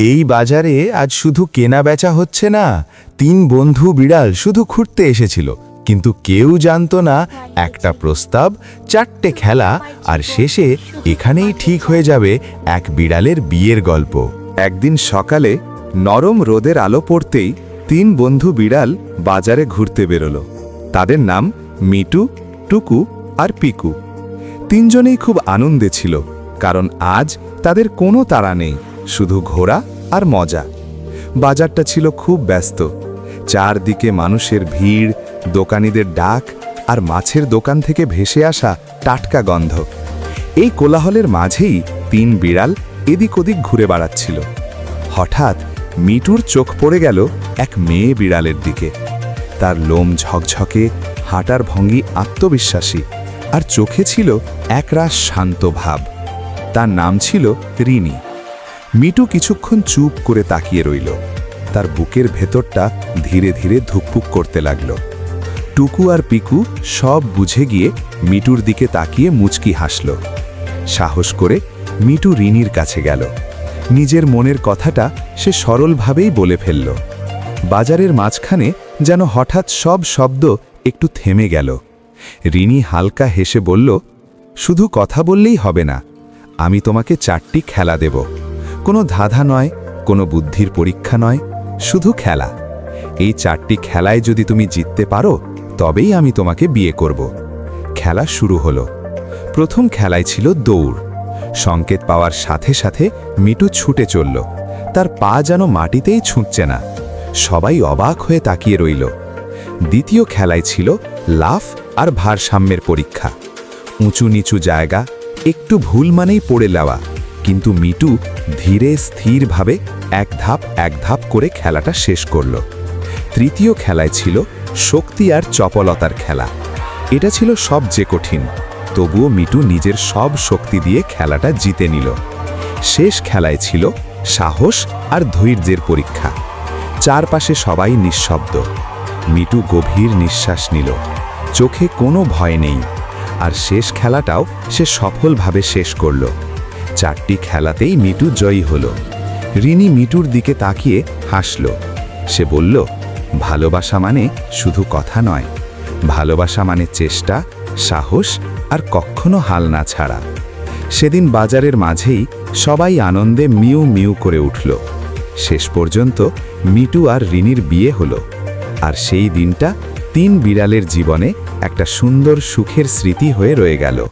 এই বাজারে আজ শুধু কেনা বেচা হচ্ছে না, তিন বন্ধু বিড়াল শুধু ঘুরতে এসেছিল। কিন্তু কেউ জানত না, একটা প্রস্তাব, চারটে খেলা, আর শেষে এখানেই ঠিক হয়ে যাবে এক বিড়ালের বিয়ের গল্প। একদিন সকালে নরম রোদের আলো পড়তেই তিন বন্ধু বিড়াল বাজারে ঘুরতে বেরোলো। তাদের নাম মিটু, টুকু আর পিকু। তিনজনেই খুব আনন্দে ছিল, কারণ আজ তাদের কোনো তাড়া নেই। শুধু ঘোরা আর মজা। বাজারটা ছিল খুব ব্যস্ত। চারদিকে মানুষের ভিড়, দোকানিদের ডাক আর মাছের দোকান থেকে ভেসে আসা টাটকা গন্ধ। এই কোলাহলের মাঝেই তিন বিড়াল এদিক ওদিক ঘুরে বেড়াচ্ছিল। হঠাৎ মিটুর চোখ পড়ে গেল এক মেয়ে বিড়ালের দিকে। তার লোম ঝকঝকে, হাঁটার ভঙ্গি আত্মবিশ্বাসী আর চোখে ছিল একরাশ শান্ত ভাব। তার নাম ছিল রিনি। মিটু কিছুক্ষণ চুপ করে তাকিয়ে রইল। তার বুকের ভেতরটা ধীরে ধীরে ধুকপুক করতে লাগল। টুকু আর পিকু সব বুঝে গিয়ে মিটুর দিকে তাকিয়ে মুচকি হাসল। সাহস করে মিটু রিনির কাছে গেল। নিজের মনের কথাটা সে সরলভাবেই বলে ফেলল। বাজারের মাঝখানে যেন হঠাৎ সব শব্দ একটু থেমে গেল। রিনি হালকা হেসে বলল, শুধু কথা বললেই হবে না, আমি তোমাকে চারটি খেলা দেব। কোনো ধাঁধা নয়, কোনো বুদ্ধির পরীক্ষা নয়, শুধু খেলা। এই চারটি খেলায় যদি তুমি জিততে পারো, তবেই আমি তোমাকে বিয়ে করব। খেলা শুরু হলো। প্রথম খেলায় ছিল দৌড়। সংকেত পাওয়ার সাথে সাথে মিটু ছুটে চলল। তার পা যেন মাটিতেই ছুঁচ্ছে না। সবাই অবাক হয়ে তাকিয়ে রইল। দ্বিতীয় খেলায় ছিল লাফ আর ভারসাম্যের পরীক্ষা। উঁচু নিচু জায়গা, একটু ভুল মানেই পড়ে যাওয়া। কিন্তু মিটু ধীরে স্থিরভাবে এক ধাপ এক ধাপ করে খেলাটা শেষ করল। তৃতীয় খেলায় ছিল শক্তি আর চপলতার খেলা। এটা ছিল সবচেয়ে কঠিন, তবুও মিটু নিজের সব শক্তি দিয়ে খেলাটা জিতে নিল। শেষ খেলায় ছিল সাহস আর ধৈর্যের পরীক্ষা। চারপাশে সবাই নিঃশব্দ। মিটু গভীর নিঃশ্বাস নিল। চোখে কোনো ভয় নেই। আর শেষ খেলাটাও সে সফলভাবে শেষ করল। চারটি খেলাতেই মিটু জয়ী হল। রিনি মিটুর দিকে তাকিয়ে হাসল। সে বলল, ভালোবাসা মানে শুধু কথা নয়। ভালোবাসা মানে চেষ্টা, সাহস আর কখনো হাল না ছাড়া। সেদিন বাজারের মাঝেই সবাই আনন্দে মিউ মিউ করে উঠল। শেষ পর্যন্ত মিটু আর রিনির বিয়ে হলো। আর সেই দিনটা তিন বিড়ালের জীবনে একটা সুন্দর সুখের স্মৃতি হয়ে রয়ে গেল।